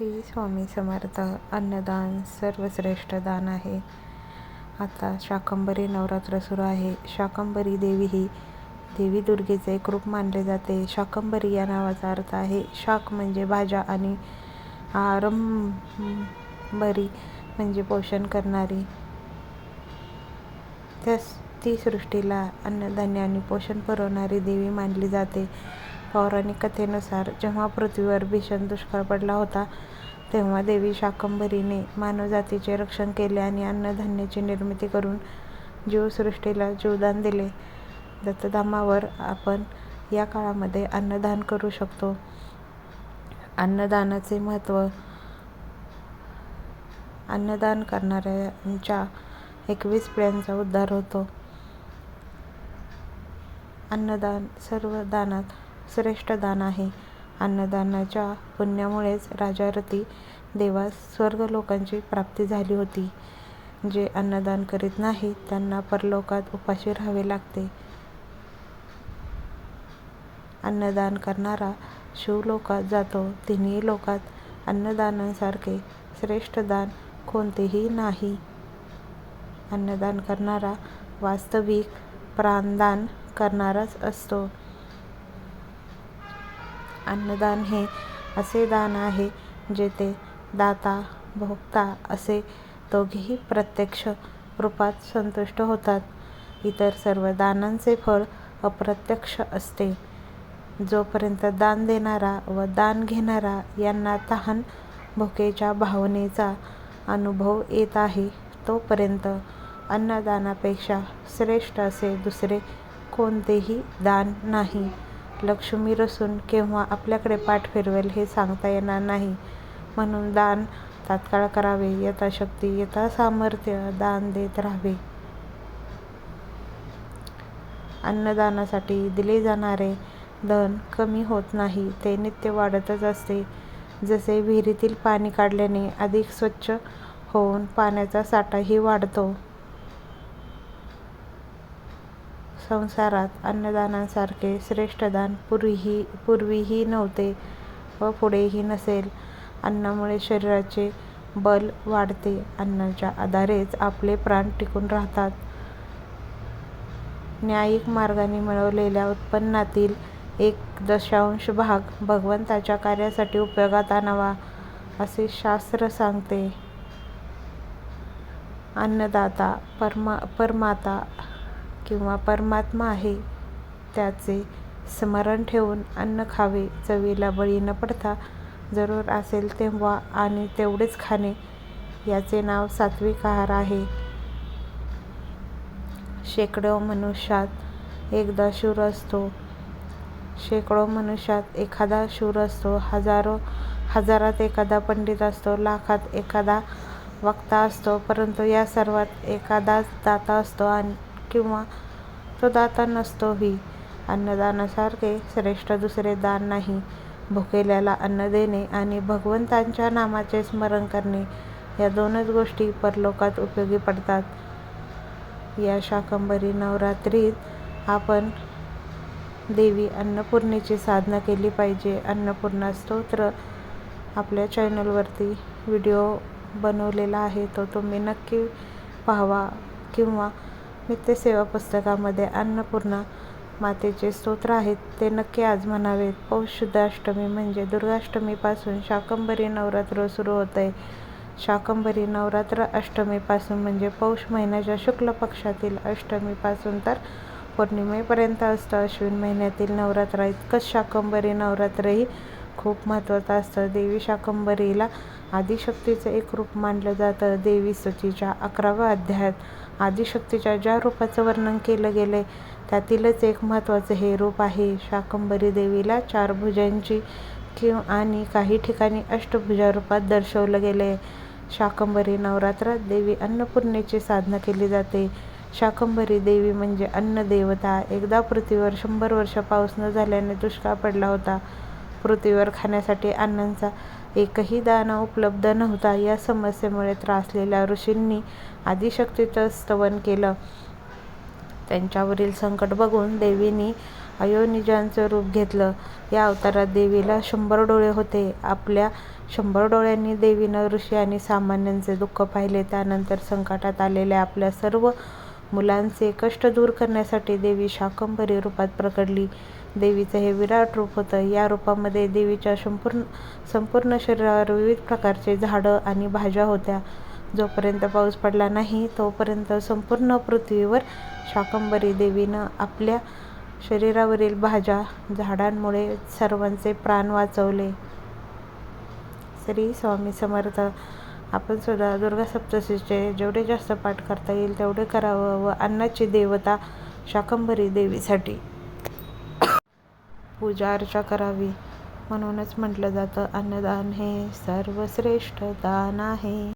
श्री स्वामी समर्थ अन्नदान सर्वश्रेष्ठ दान आहे. आता शाकंभरी नवरात्र सुरू आहे. शाकंभरी देवी ही देवी दुर्गेचे एक रूप मानले जाते. शाकंभरी या नावाचा अर्थ आहे. शाक म्हणजे भाज्या आणि आरंभरी म्हणजे पोषण करणारी. त्यास ती सृष्टीला अन्नधान्य आणि पोषण पुरवणारी देवी मानली जाते. पौराणिक कथेनुसार जेव्हा पृथ्वीवर भीषण दुष्काळ पडला होता तेव्हा देवी शाकंभरीने मानवजातीचे रक्षण केले आणि अन्नधान्याची निर्मिती करून जीवसृष्टीला जीवदान दिले. दत्तधामावर आपण या काळामध्ये अन्नदान करू शकतो. अन्नदानाचे महत्त्व अन्नदान करणाऱ्यांच्या एकवीस पिढ्यांचा उद्धार होतो. अन्नदान सर्व दानात श्रेष्ठ दान आहे. अन्नदानाच्या पुण्यामुळेच राजारती देवास स्वर्ग लोकांची प्राप्ती झाली होती. जे अन्नदान करीत नाही त्यांना परलोकात उपाशी राहावे लागते. अन्नदान करणारा शिवलोकात जातो. तिन्ही लोकात अन्नदानासारखे श्रेष्ठ दान कोणतेही नाही. अन्नदान करणारा वास्तविक प्राणदान करणाराच असतो. अन्नदान हे असे दान आहे जेथे दाता भोक्ता असे दोघेही प्रत्यक्ष रूपात संतुष्ट होतात. इतर सर्व दानांचे फळ अप्रत्यक्ष असते. जोपर्यंत दान देणारा व दान घेणारा यांना तहान भुकेच्या भावनेचा अनुभव येत आहे तोपर्यंत अन्नदानापेक्षा श्रेष्ठ असे दुसरे कोणतेही दान नाही. लक्ष्मी रसून केव्हा आपल्याकडे पाठ फिरवेल हे सांगता येणार नाही. म्हणून दान तात्काळ करावे यथाशक्ती यथासामर्थ्य दान देत राहावे. अन्नदानासाठी दिले जाणारे धन कमी होत नाही ते नित्य वाढतच असते. जसे विहिरीतील पाणी काढल्याने अधिक स्वच्छ होऊन पाण्याचा साठाही वाढतो. संसारात अन्नदानासारखे श्रेष्ठ दान पूर्वीही पूर्वीही नव्हते व पुढेही नसेल. अन्नामुळे शरीराचे बल वाढते. अन्नाच्या आधारेच आपले प्राण टिकून राहतात. न्यायिक मार्गाने मिळवलेल्या उत्पन्नातील एक दशांश भाग भगवंताच्या कार्यासाठी उपयोगात आणावा असे शास्त्र सांगते. अन्नदाता परमा परमाता किंवा परमात्मा आहे त्याचे स्मरण ठेवून अन्न खावे चवीला बळी न पडता जरूर असेल तेव्हा आणि तेवढेच खाणे याचे नाव सात्विक आहार आहे. शेकडो मनुष्यात एकदा शूर असतो. शेकडो मनुष्यात एखादा शूर असतो. हजारो हजारात एखादा पंडित असतो. लाखात एखादा वक्ता असतो. परंतु या सर्वात एखादाच दाता असतो आणि किंवा तो दाता नसतोही. अन्नदानासारखे श्रेष्ठ दुसरे दान नाही. भुकेल्याला अन्न देणे आणि भगवंतांच्या नामाचे स्मरण करणे या दोनच गोष्टी परलोकात उपयोगी पडतात. या शाकंभरी नवरात्रीत आपण देवी अन्नपूर्णेची साधना केली पाहिजे. अन्नपूर्णा स्तोत्र आपल्या चॅनलवरती व्हिडिओ बनवलेला आहे तो तुम्ही नक्की पाहावा किंवा नित्यसेवा पुस्तकामध्ये अन्नपूर्णा मातेचे स्तोत्र आहेत. ते नक्की आज म्हणावेत पौष शुद्ध अष्टमी म्हणजे दुर्गाष्टमीपासून शाकंभरी नवरात्र सुरू होत आहे शाकंभरी नवरात्र अष्टमीपासून म्हणजे पौष महिन्याच्या शुक्ल पक्षातील अष्टमीपासून तर पौर्णिमेपर्यंत असतं. अश्विन महिन्यातील नवरात्र इतकंच शाकंभरी नवरात्रही खूप महत्त्वाचं असतं. देवी शाकंभरीला आदिशक्तीचं एक रूप मानलं जातं. देवी सचीच्या अकराव्या अध्यायात आदिशक्तीच्या ज्या रूपाचं वर्णन केलं गेलं आहे त्यातीलच एक महत्त्वाचं हे रूप आहे. शाकंभरी देवीला चार भुजांची किंवा आणि काही ठिकाणी अष्टभुजा रूपात दर्शवलं गेलं आहे शाकंभरी नवरात्रात देवी अन्नपूर्णेची साधना केली जाते. शाकंभरी देवी म्हणजे अन्नदेवता. एकदा पृथ्वीवर शंभर वर्ष पाऊस न झाल्याने दुष्काळ पडला होता. पृथ्वीवर खाण्यासाठी अन्नाचा एकही दाना उपलब्ध नव्हता या समस्येमुळे त्रासलेल्या ऋषींनी आदिशक्तीचं स्तवन केलं त्यांच्यावरील संकट बघून देवीनी अयोनिजांचं रूप घेतलं. या अवतारात देवीला शंभर डोळे होते. आपल्या शंभर डोळ्यांनी देवीनं ऋषी आणि सामान्यांचे दुःख पाहिले. त्यानंतर संकटात आलेल्या आपल्या सर्व मुलांचे कष्ट दूर करण्यासाठी देवी शाकंभरी रूपात प्रकडली देवीचं हे विराट रूप होतं. या रूपामध्ये देवीच्या संपूर्ण संपूर्ण शरीरावर विविध प्रकारचे झाडं आणि भाज्या होत्या. जोपर्यंत पाऊस पडला नाही, तोपर्यंत संपूर्ण पृथ्वीवर शाकंभरी देवीनं आपल्या शरीरावरील भाज्या, झाडांमुळे सर्वांचे प्राण वाचवले. श्री स्वामी समर्थ. आपण सुद्धा दुर्गासप्तशतीचे जेवढे जास्त पाठ करता येईल तेवढे करावं व अन्नाची देवता शाकंभरी देवीसाठी पूजा अर्चा करावी. म्हणूनच म्हटलं जातं अन्नदान हे सर्वश्रेष्ठ दान आहे.